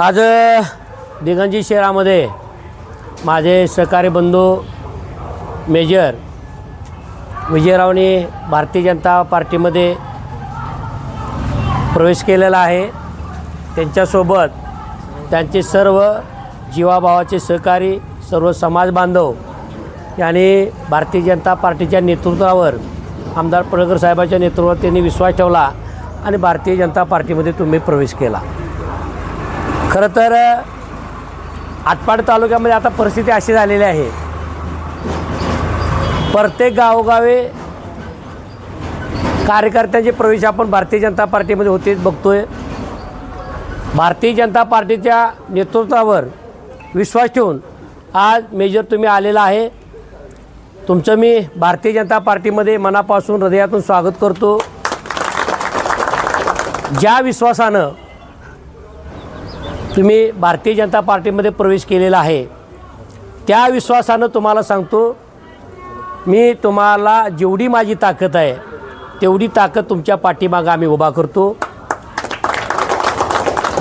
आज दिगंजी शहरामध्ये माझे सहकारी बंधू मेजर विजयरावने भारतीय जनता पार्टीमध्ये प्रवेश केलेला आहे. त्यांच्यासोबत त्यांचे सर्व जीवाभावाचे सहकारी सर्व समाज बांधव यांनी भारतीय जनता पार्टीच्या नेतृत्वावर आमदार पडळकर साहेबांच्या नेतृत्वावर त्यांनी विश्वास ठेवला आणि भारतीय जनता पार्टीमध्ये तुम्ही प्रवेश केला. खरं तर आटपाड तालुक्यामध्ये आता परिस्थिती अशी झालेली आहे. प्रत्येक गावोगावी कार्यकर्त्यांचे प्रवेश आपण भारतीय जनता पार्टीमध्ये होते बघतोय. भारतीय जनता पार्टीच्या नेतृत्वावर विश्वास ठेवून आज मेजर तुम्ही आलेला आहे. तुमचं मी भारतीय जनता पार्टीमध्ये मनापासून हृदयातून स्वागत करतो. ज्या विश्वासानं तुम्ही भारतीय जनता पार्टीमध्ये प्रवेश केलेला आहे त्या विश्वासानं तुम्हाला सांगतो मी तुम्हाला जेवढी माझी ताकद आहे तेवढी ताकद तुमच्या पाठीमागं आम्ही उभा करतो.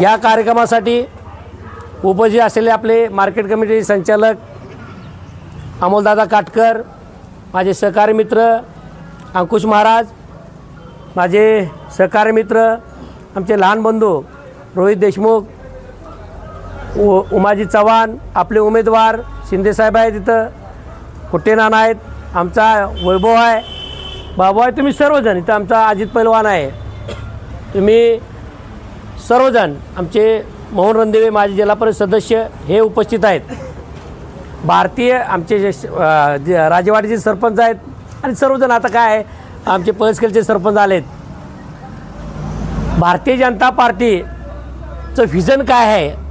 या कार्यक्रमासाठी उपस्थित असलेले आपले मार्केट कमिटीचे संचालक अमोलदादा काटकर माझे सहकारी मित्र अंकुश महाराज माझे सहकारी मित्र आमचे लहान बंधू रोहित देशमुख उ उमाजी चव्हाण आपले उमेदवार शिंदेसाहेब आहेत तिथं कुट्टे नाना आहेत? आमचा वैभव आहे. बाबू आहे तुम्ही सर्वजण. इथं आमचा अजित पैलवान आहे. तुम्ही सर्वजण आमचे मोहन रणदेवे माजी जिल्हा परिषद सदस्य हे उपस्थित आहेत. भारतीय आमचे जे श- जे राजेवाडीचे सरपंच आहेत आणि सर्वजण आता काय आहे आमचे पळसखेलचे सरपंच आलेत. भारतीय जनता पार्टीचं व्हिजन काय आहे?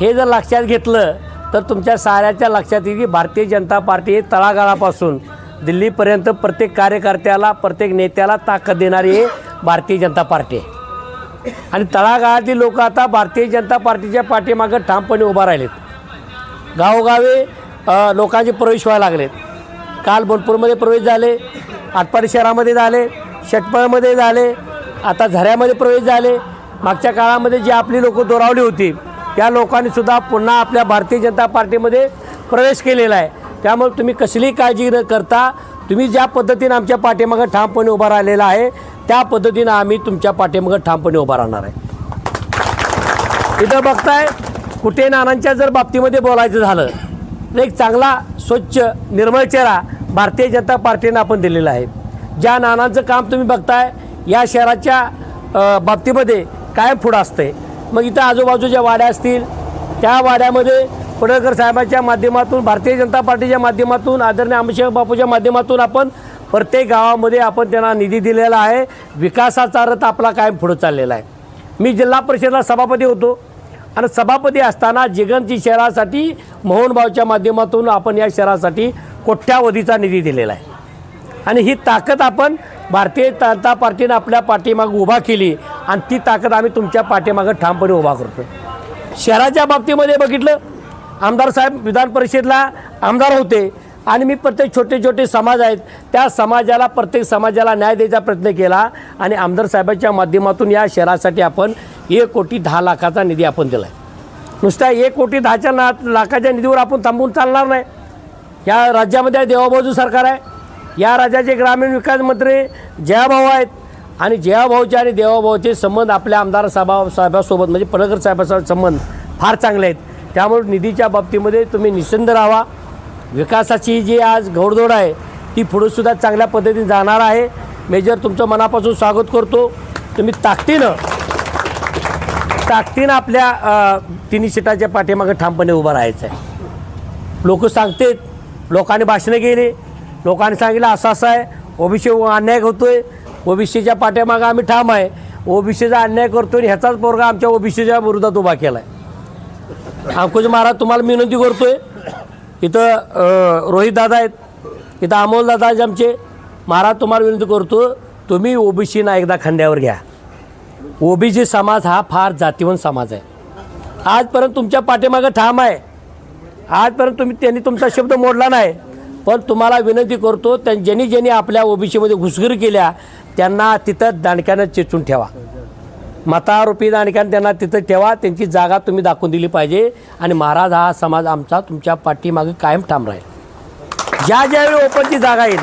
हे जर लक्षात घेतलं तर तुमच्या साऱ्याच्या लक्षात येईल की भारतीय जनता पार्टी हे तळागाळापासून दिल्लीपर्यंत प्रत्येक कार्यकर्त्याला प्रत्येक नेत्याला ताकद देणारी हे भारतीय जनता पार्टी आहे. आणि तळागाळातील लोक आता भारतीय जनता पार्टीच्या पाठीमागं ठामपणे उभा राहिलेत. गावोगावी लोकांचे प्रवेश व्हायला लागलेत. काल बनपूरमध्ये प्रवेश झाले आटपाडी शहरामध्ये झाले षटपळमध्ये झाले आता झऱ्यामध्ये प्रवेश झाले. मागच्या काळामध्ये जी आपली लोकं दोरावली होती या लोकांनीसुद्धा पुन्हा आपल्या भारतीय जनता पार्टीमध्ये प्रवेश केलेला आहे. त्यामुळे तुम्ही कसलीही काळजी न करता तुम्ही ज्या पद्धतीनं आमच्या पाठीमागं ठामपणे उभा राहिलेला आहे त्या पद्धतीनं आम्ही तुमच्या पाठीमागं ठामपणे उभा राहणार आहे. इथं बघताय कुठे नानांच्या जर बाबतीमध्ये बोलायचं झालं तर एक चांगला स्वच्छ निर्मळ चेहरा भारतीय जनता पार्टीनं आपण दिलेला आहे. ज्या नानांचं काम तुम्ही बघताय या शहराच्या बाबतीमध्ये काय पुढं असतंय. मग इथं आजूबाजूच्या वाड्या असतील त्या वाड्यामध्ये पडळकर साहेबांच्या माध्यमातून भारतीय जनता पार्टीच्या माध्यमातून आदरणीय अमितशहा बापूच्या माध्यमातून आपण प्रत्येक गावामध्ये आपण त्यांना निधी दिलेला आहे. विकासाचा रथ आपला कायम पुढं चाललेला आहे. मी जिल्हा परिषदला सभापती होतो आणि सभापती असताना जिगनची शहरासाठी मोहनभाऊच्या माध्यमातून आपण या शहरासाठी कोट्यावधीचा निधी दिलेला आहे. आणि ही ताकद आपण भारतीय जनता पार्टीनं आपल्या पाठीमागं उभा केली आणि ती ताकद आम्ही तुमच्या पाठीमागं ठामपणे उभा करतो शहराच्या बाबतीमध्ये बघितलं आमदार साहेब विधान परिषदेला आमदार होते आणि मी प्रत्येक छोटे छोटे समाज आहेत त्या समाजाला प्रत्येक समाजाला न्याय द्यायचा प्रयत्न केला आणि आमदार साहेबांच्या माध्यमातून या शहरासाठी आपण एक कोटी दहा लाखाचा निधी आपण दिला आहे नुसत्या एक कोटी दहाच्या ना लाखाच्या निधीवर आपण थांबून चालणार नाही. या राज्यामध्ये देवाबाजू सरकार आहे. या राज्याचे ग्रामीण विकास मंत्री जयाभाऊ आहेत. आणि जयाभाऊचे आणि देवाभाऊचे संबंध आपल्या आमदार साहेबा साहेबासोबत म्हणजे पडळकर साहेबासोबत संबंध फार चांगले आहेत. त्यामुळे निधीच्या बाबतीमध्ये तुम्ही निसंद राहा. विकासाची जी आज घोडदौड आहे ती पुढेसुद्धा चांगल्या पद्धतीने जाणार आहे. मेजर तुमचं मनापासून स्वागत करतो. तुम्ही ताकदीनं ताकदीनं आपल्या तिन्ही सीटाच्या पाठीमागे ठामपणे उभं राहायचं आहे लोक सांगतेत लोकांनी भाषणं केली. लोकांनी सांगितलं असं असं आहे. ओबीसी अन्याय होतोय ओबीसीच्या पाठीमागं आम्ही ठाम आहे. ओबीसीचा अन्याय करतो आणि ह्याचाच पोरगा आमच्या ओबीसीच्या विरोधात उभा केला आहे अंकुश महाराज तुम्हाला मी विनंती करतोय. इथं रोहित दादा आहेत. इथं अमोल दादा आहेत आमचे. महाराज तुम्हाला विनंती करतो तुम्ही ओबीसीना एकदा खांद्यावर घ्या. ओबीसी समाज हा फार जातीवंत समाज आहे. आजपर्यंत तुमच्या पाठीमागं ठाम आहे. आजपर्यंत तुम्ही त्यांनी तुमचा शब्द मोडला नाही. पण तुम्हाला विनंती करतो त्या ज्यांनी ज्यांनी आपल्या ओबीसीमध्ये घुसखोरी केल्या त्यांना तिथं दांडक्यानं चेचून ठेवा. मतारूपी दानिकांनी त्यांना तिथं ठेवा त्यांची जागा तुम्ही दाखवून दिली पाहिजे आणि महाराज हा समाज आमचा तुमच्या पाठीमागे कायम ठाम राहील. ज्या ज्यावेळी ओपनची जागा येईल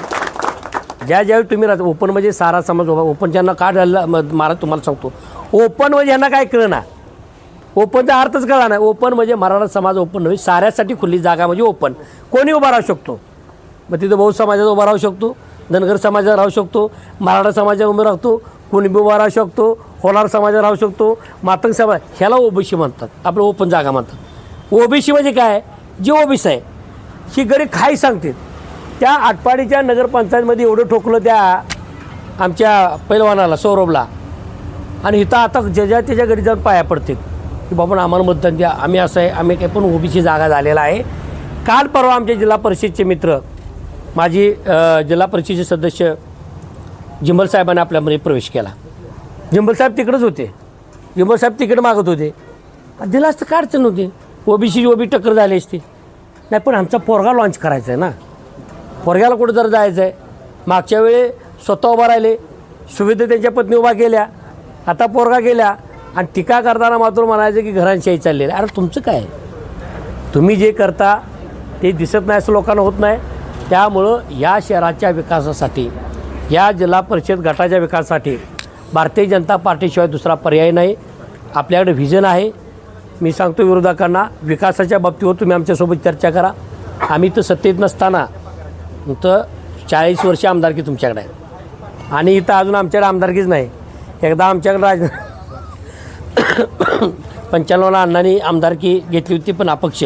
ज्या ज्यावेळी तुम्ही राहता ओपन म्हणजे सारा समाज उभा ओपन ज्यांना का झालं महाराज तुम्हाला सांगतो. ओपन म्हणजे यांना काय कळणार ओपनचा अर्थच कळणार नाही ओपन म्हणजे मराठा समाज ओपन नव्हे साऱ्यासाठी खुली जागा म्हणजे ओपन. कोणी उभा राहू शकतो? मग तिथं बहु समाजाचा उभा राहू शकतो धनगर समाजात राहू शकतो मराठा समाजात उभा राहतो कुणबी उभा राहू शकतो होलार समाजात राहू शकतो मातंग समाज ह्याला ओबीसी म्हणतात आपलं ओपन जागा म्हणतात. ओबीसी म्हणजे काय? जे ओबीसी आहे ही गरीब खाई सांगते. त्या आटपाडीच्या नगरपंचायतमध्ये एवढं ठोकलं त्या आमच्या पैलवानाला सौरभला. आणि इथं आता ज्याच्या त्याच्या घरी जाऊन पाया पडतील. की बाबा आम्हाला मतदान द्या आम्ही असं आहे आम्ही काही पण ओबीसी जागा झालेला आहे. काल परवा आमच्या जिल्हा परिषदचे मित्र माझी जिल्हा परिषदेचे सदस्य जिंबल साहेबांनी आपल्यामध्ये प्रवेश केला. जिंबल साहेब तिकडेच होते. जिंबल साहेब तिकडे मागत होते. दिला असतं काय अडचण होती? ओबीसी ओबी टक्कर झाली असती. नाही पण आमचा पोरगा लॉन्च करायचा आहे ना. पोरग्याला कुठं जर जायचं आहे मागच्या वेळे स्वतः उभा राहिले. सुविधा त्यांच्या पत्नी उभा केल्या. आता पोरगा गेल्या आणि टीका करताना मात्र म्हणायचं की घरांशाही चाललेली आहे. अरे तुमचं काय आहे? तुम्ही जे करता ते दिसत नाही असं लोकांना होत नाही. त्यामुळं या शहराच्या विकासासाठी या जिल्हा परिषद गटाच्या विकासासाठी भारतीय जनता पार्टीशिवाय दुसरा पर्याय नाही. आपल्याकडे व्हिजन आहे. मी सांगतो विरोधकांना विकासाच्या बाबतीवर तुम्ही आमच्यासोबत चर्चा करा. आम्ही तर सत्तेत नसताना तर चाळीस वर्ष आमदारकी तुमच्याकडे आहे आणि इथं अजून आमच्याकडे आमदारकीच नाही. एकदा आमच्याकडे राज पंच्याण्णवला अण्णांनी आमदारकी घेतली होती पण अपक्ष.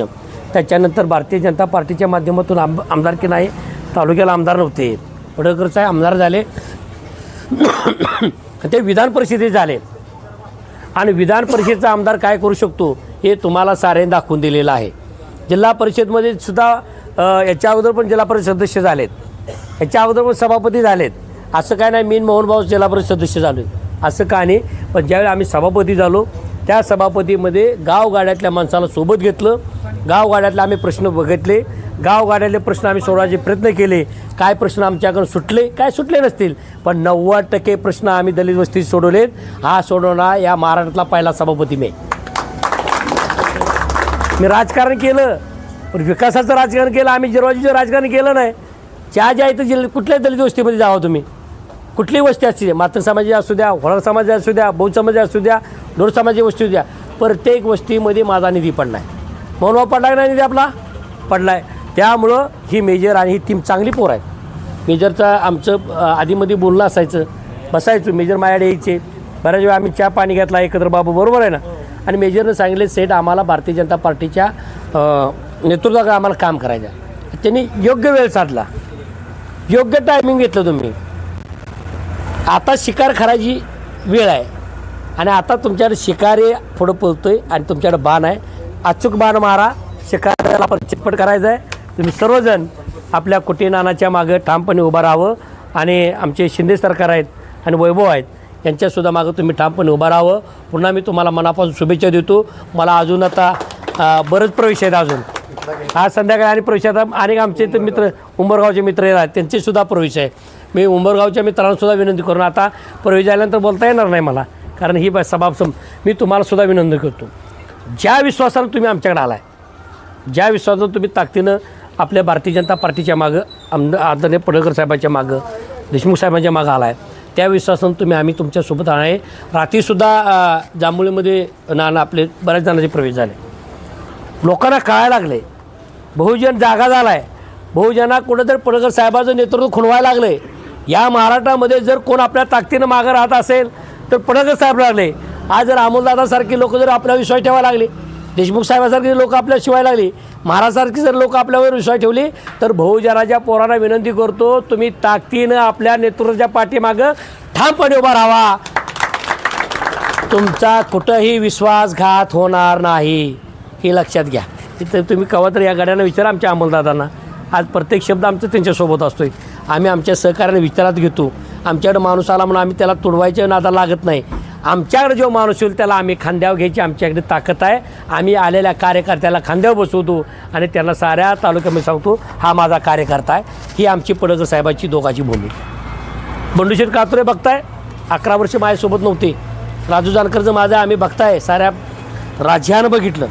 त्याच्यानंतर भारतीय जनता पार्टीच्या माध्यमातून आम आमदारकी नाही तालुक्याला आमदार नव्हते. पडळकर साहेब आमदार झाले. ते विधान परिषदेत झाले. आणि विधान परिषदेचा आमदार काय करू शकतो हे तुम्हाला सारे दाखवून दिलेलं आहे. जिल्हा परिषदमध्ये सुद्धा याच्या अगोदर पण जिल्हा परिषद सदस्य झालेत. याच्या अगोदर पण सभापती झालेत. असं काय नाही मीन मोहन भाऊ जिल्हा परिषद सदस्य झालो असं का नाही पण ज्यावेळी आम्ही सभापती झालो त्या सभापतीमध्ये गावगाड्यातल्या माणसाला सोबत घेतलं. गावगाड्यातले आम्ही प्रश्न बघितले. गावगाड्यातले प्रश्न आम्ही सोडवायचे प्रयत्न केले. काय प्रश्न आमच्याकडून सुटले? काय सुटले नसतील. पण नव्वद टक्के प्रश्न आम्ही दलित वस्तीत सोडवलेत. हा सोडवणार या महाराष्ट्रातला पहिला सभापती मी. मी राजकारण केलं. पण विकासाचं राजकारण केलं. आम्ही जिरवाजीचं राजकारण केलं नाही. ज्या ज्या इथं जिल्ह्यात कुठल्याही दलित वस्तीमध्ये जावा तुम्ही? कुठलीही वस्ती असू द्या. मातंग समाजाची असू द्या होळार समाजाची असू द्या बौद्ध समाजाची असू द्या दोर समाजाची वस्ती असू द्या. प्रत्येक वस्तीमध्ये माझा निधी पडला आहे म्हणून पडला नाही निधी आपला? पडला आहे त्यामुळं ही मेजर आणि ही टीम चांगली पोर आहे मेजरचं आमचं आधीमध्ये बोलणं असायचं. बसायचो. मेजर माझ्याकडे यायचे. बऱ्याच वेळा आम्ही चहा पाणी घेतला. एकत्र बाबू बरोबर आहे ना? आणि मेजरनं सांगितले सेट आम्हाला भारतीय जनता पार्टीच्या नेतृत्वाकडे आम्हाला काम करायचं त्यांनी योग्य वेळ साधला. योग्य टायमिंग घेतलं तुम्ही. आता शिकार करायची वेळ आहे. आणि आता तुमच्याकडे शिकारी पुढं पळतोय आणि तुमच्याकडे बाण आहे. अचूक बाण मारा. शिकाऱ्याला पण चितपट करायचं आहे तुम्ही सर्वजण आपल्या कुटीनानाच्या मागं ठामपणे उभं राहावं. आणि आमचे शिंदे सरकार आहेत आणि वैभव आहेत यांच्यासुद्धा मागं तुम्ही ठामपणे उभं राहावं. पुन्हा मी तुम्हाला मनापासून शुभेच्छा देतो. मला अजून आता बरंच प्रवेश आहेत अजून. आज संध्याकाळी आणि प्रवेश आता अनेक आमचे तर मित्र उंबरगावचे मित्र आहेत. त्यांचेसुद्धा प्रवेश आहे. मी उंबरगावच्या मित्रांनासुद्धा विनंती करून आता प्रवेश आल्यानंतर बोलता येणार नाही मला. कारण ही ब- सभा मी तुम्हालासुद्धा विनंती करतो. ज्या विश्वासानं तुम्ही आमच्याकडे आलाय ज्या विश्वासानं तुम्ही ताकदीनं आपल्या भारतीय जनता पार्टीच्या मागं आमद आदरणीय पडळकर साहेबांच्या मागं देशमुख साहेबांच्या मागं आलाय त्या विश्वासानं तुम्ही आम्ही तुमच्यासोबत आहे रात्रीसुद्धा अं, जांभुळीमध्ये नाना आपले बऱ्याच जणांचे प्रवेश झाले. लोकांना कळायला लागले. बहुजन जागा झाला आहे बहुजना कुठंतरी पडळकर साहेबाचं नेतृत्व खुणवायला लागले. या महाराष्ट्रामध्ये जर कोण आपल्या ताकदीनं मागं राहत असेल तर पडळकर साहेब लागले. आज जर अमोलदादासारखी लोक जर आपल्यावर विश्वास ठेवायला लागले देशमुख साहेबासारखी लोक आपल्या शिवाय लागली महाराजसारखी जर लोक आपल्यावर विश्वास ठेवली तर बहुजनाच्या पोरांना विनंती करतो तुम्ही ताकदीनं आपल्या नेतृत्वाच्या पाठीमागं ठामपणे उभा राहावा तुमचा कुठंही विश्वासघात होणार नाही हे लक्षात घ्या. तिथं तुम्ही कवा तर या गाड्यांना विचारा आमच्या अंमलदादांना आज प्रत्येक शब्द आमचा त्यांच्यासोबत असतो आहे आम्ही आमच्या सहकार्याने विचारात घेतो. आमच्याकडे माणूस आला म्हणून आम्ही त्याला तुडवायच्या नादा लागत नाही. आमच्याकडे जो माणूस येईल त्याला आम्ही खांद्यावर घ्यायची आमच्याकडे ताकद आहे. आम्ही आलेल्या कार्यकर्त्याला खांद्यावर बसवतो आणि त्यांना साऱ्या तालुक्यामध्ये सांगतो हा माझा कार्यकर्ता आहे. ही आमची पडकर साहेबाची दोघाची भूमिका. बंडूशेठ कातुरे बघताय अकरा वर्ष माझ्यासोबत नव्हते. राजू जानकरचं माझं आम्ही बघताय साऱ्या राज्यानं बघितलं.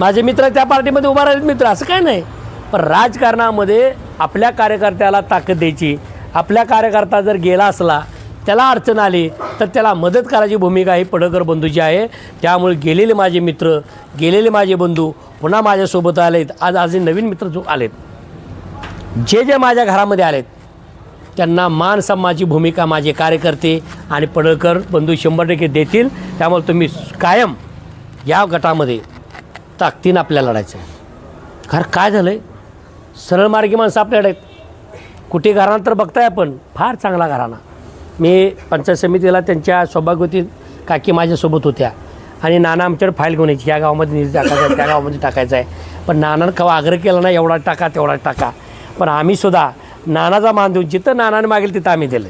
माझे मित्र त्या पार्टीमध्ये उभा राहिलेत मित्र असं काय नाही. पण राजकारणामध्ये आपल्या कार्यकर्त्याला ताकद द्यायची आपल्या कार्यकर्ता जर गेला असला त्याला अडचण आली तर त्याला मदत करायची भूमिका ही पडळकर बंधूची आहे. त्यामुळे गेलेले माझे मित्र गेलेले माझे बंधू पुन्हा माझ्यासोबत आलेत. आज आज नवीन मित्र जो आलेत जे जे माझ्या घरामध्ये आलेत त्यांना मान सम्माची भूमिका माझे कार्यकर्ते आणि पडळकर बंधू शंभर टक्के देतील. त्यामुळे तुम्ही कायम या गटामध्ये ताकदीनं आपल्याला लढायचं आहे. कारण काय झालं आहे सरळ मार्गी माणसं आपल्याकडे कुठे घराणं तर बघताय आपण फार चांगला घराणा. मी पंचायत समितीला त्यांच्या सौभाग्यवती काकी माझ्यासोबत होत्या. आणि नाना आमच्याकडे फाईल घेऊन यायची. या गावामध्ये निधी टाकायचा आहे त्या गावामध्ये टाकायचा आहे. पण नानानं कवा आग्रह केला ना एवढा टाका तेवढा टाका. पण आम्हीसुद्धा नानाचा मान देऊन जिथं नानाने मागेल तिथं आम्ही दिलं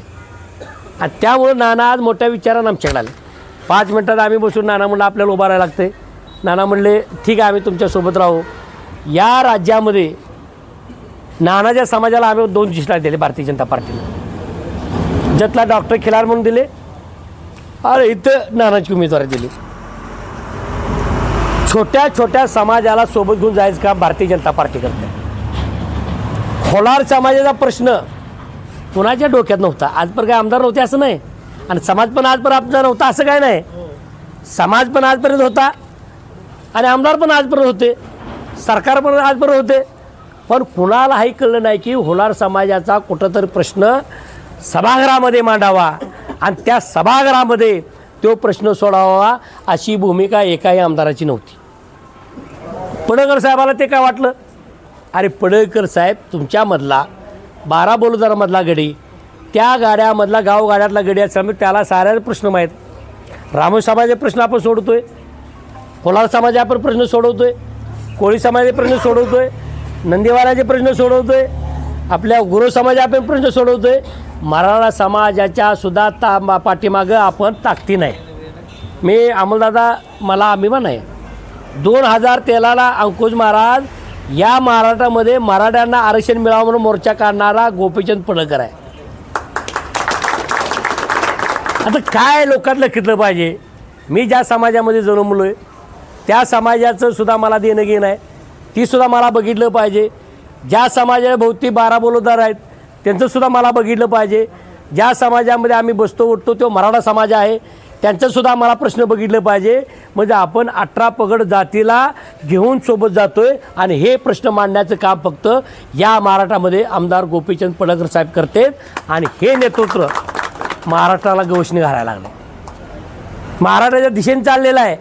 आणि त्यामुळं नाना आज मोठ्या विचारानं आमच्याकडे आले. पाच मिनटात आम्ही बसून नाना म्हणलं आपल्याला उभा राहायला लागते नाना म्हणले ठीक आहे आम्ही तुमच्यासोबत राहू. या राज्यामध्ये नानाच्या समाजाला आम्ही दोन जिष्टा दिले भारतीय जनता पार्टीनं. राज्यातला डॉक्टर खिलार म्हणून दिले. अरे इथं नानाची उमेदवारी दिली. छोट्या छोट्या समाजाला सोबत घेऊन जायचं काम भारतीय जनता पार्टी करते. खोलार समाजाचा प्रश्न कुणाच्या डोक्यात नव्हता? आज पण काय आमदार नव्हते असं नाही. आणि समाज पण आज पण आमदार नव्हता असं काय नाही. समाज पण आजपर्यंत होता आणि आमदार पण आजपर्यंत होते. सरकार पण आजपर्यंत होते. पण कुणालाही कळलं नाही की होणार समाजाचा कुठंतरी प्रश्न सभागृहामध्ये मांडावा. आणि त्या सभागृहामध्ये तो प्रश्न सोडावा अशी भूमिका एकाही आमदाराची नव्हती. पडळकर साहेबाला ते काय वाटलं? अरे पडळकर साहेब तुमच्यामधला बारा बोलदारामधला गडी त्या गाड्यामधला गावगाड्यातला गडी असल्यामुळे त्याला साऱ्या प्रश्न माहीत. रामो समाजाचे प्रश्न आपण सोडतोय कोलार समाज आपण प्रश्न सोडवतोय. कोळी समाजाचे प्रश्न सोडवतोय. नंदीवाराचे प्रश्न सोडवतोय. आपल्या गुरु समाज आपण प्रश्न सोडवतोय. मराठा समाजाच्या सुद्धा ता पाठीमागं आपण ताकदी नाही. मी अमोलदादा मला अभिमान आहे दोन हजार तेराला अंकुश महाराज या महाराष्ट्रामध्ये मराठ्यांना आरक्षण मिळावं म्हणून मोर्चा काढणारा गोपीचंद पडळकर आहे. आता काय लोकांना कितलं पाहिजे? मी ज्या समाजामध्ये जन्मलो आहे त्या समाजाचं सुद्धा मला देणं घेणं आहे तीसुद्धा मला बघितलं पाहिजे. ज्या समाजाभोवती बारा बोलोदार आहेत त्यांचंसुद्धा मला बघितलं पाहिजे. ज्या समाजामध्ये आम्ही बसतो उठतो तो मराठा समाज आहे. त्यांचंसुद्धा मला प्रश्न बघितलं पाहिजे. म्हणजे आपण अठरा पगड जातीला घेऊन सोबत जातोय आणि हे प्रश्न मांडण्याचं काम फक्त या महाराष्ट्रामध्ये आमदार गोपीचंद पडळकर साहेब करतात. आणि हे नेतृत्व महाराष्ट्राला गवसणी घालायला लागले. महाराष्ट्राच्या दिशेने चाललेला आहे.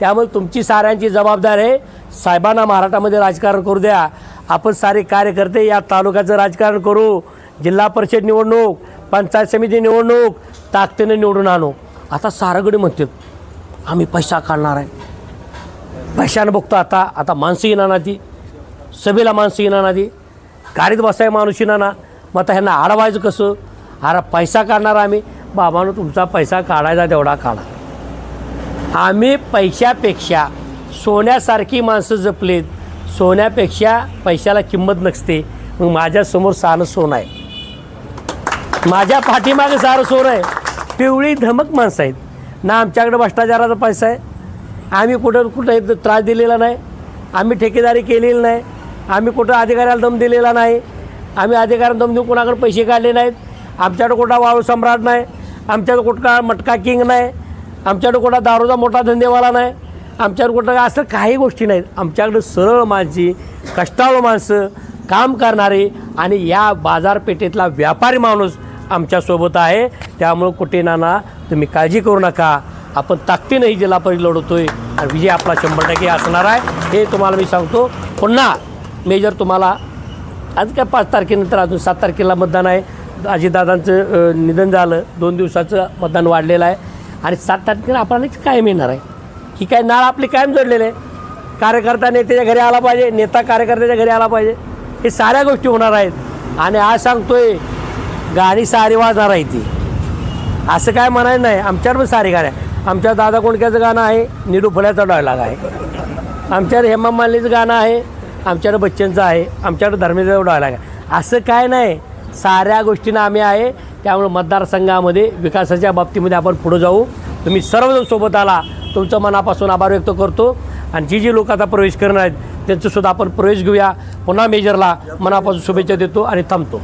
त्यामुळे तुमची साऱ्यांची जबाबदारी आहे. साहेबांना महाराष्ट्रामध्ये राजकारण करू द्या. आपण सारे कार्यकर्ते या तालुक्याचं राजकारण करू. जिल्हा परिषद निवडणूक पंचायत समिती निवडणूक ताकदीनं निवडून आणू. आता सारगडी म्हणतात आम्ही पैसा काढणार आहे. पैशानं बघतो आता आता माणसं येणार ना ती सभेला माणसं येणार ना ती गाडीत बसाय माणूस येणार ना मग आता ह्यांना अडवायचं कसं? अरे पैसा काढणार आम्ही. बाबानं तुमचा पैसा काढायचा तेवढा काढा. आम्ही पैशापेक्षा सोन्यासारखी माणसं जपलेत सोन्यापेक्षा पैशाला किंमत नसते. मग माझ्यासमोर सानं सोनं आहे. माझ्या पाठीमागं सारं सोर आहे. पिवळी धमक माणसं आहेत. ना आमच्याकडे भ्रष्टाचाराचा पैसा आहे. आम्ही कुठं कुठं त्रास दिलेला नाही. आम्ही ठेकेदारी केलेली नाही. आम्ही कुठं अधिकाऱ्याला दम दिलेला नाही. आम्ही अधिकाऱ्याला दम देऊन कोणाकडे पैसे काढले नाहीत. आमच्याकडे कुठला वाळू सम्राट नाही. आमच्याकडे कुठला मटका किंग नाही. आमच्याकडे कुठला दारूचा मोठा धंदेवाला नाही. आमच्याकडे कुठं असं काही गोष्टी नाहीत. आमच्याकडे सरळ माणसी कष्टाळू माणसं काम करणारे आणि या बाजारपेठेतला व्यापारी माणूस आमच्यासोबत आहे. त्यामुळं कुठे नाना तुम्ही काळजी करू नका. आपण ताकदीनंही जिल्हा परिषद लढवतोय आणि विजय आपला शंभर टक्के असणार आहे. हे तुम्हाला मी सांगतो. पुन्हा मेजर तुम्हाला आज काय पाच तारखेनंतर अजून सात तारखेला मतदान आहे. अजितदादांचं निधन झालं. दोन दिवसाचं मतदान वाढलेलं आहे. आणि सात तारखेला आपल्याला कायम येणार आहे. ही काय नाळ आपली कायम जोडलेली आहे. कार्यकर्ता नेत्याच्या घरी आला पाहिजे. नेता कार्यकर्त्याच्या घरी आला पाहिजे. हे साऱ्या गोष्टी होणार आहेत. आणि आज सांगतोय गाडी सारी वाजणार आहे ती. असं काय म्हणायचं नाही. आमच्यावर पण सारी गाड्या आमच्या दादा कोणक्याचं गाणं आहे निडू फुल्याचा डायलॉग आहे. आमच्यावर हेमा मालिनीचं गाणं आहे आमच्याकडे बच्चनचं आहे आमच्याकडे धर्मेंद्र डायलॉग आहे. असं काय नाही. साऱ्या गोष्टींना आम्ही आहे. त्यामुळे मतदारसंघामध्ये विकासाच्या बाबतीमध्ये आपण पुढं जाऊ. तुम्ही सर्वजण सोबत आला. तुमचं मनापासून आभार व्यक्त करतो. आणि जी जी लोक आता प्रवेश करणार आहेत त्यांचंसुद्धा आपण प्रवेश घेऊया. पुन्हा मेजरला मनापासून शुभेच्छा देतो आणि थांबतो.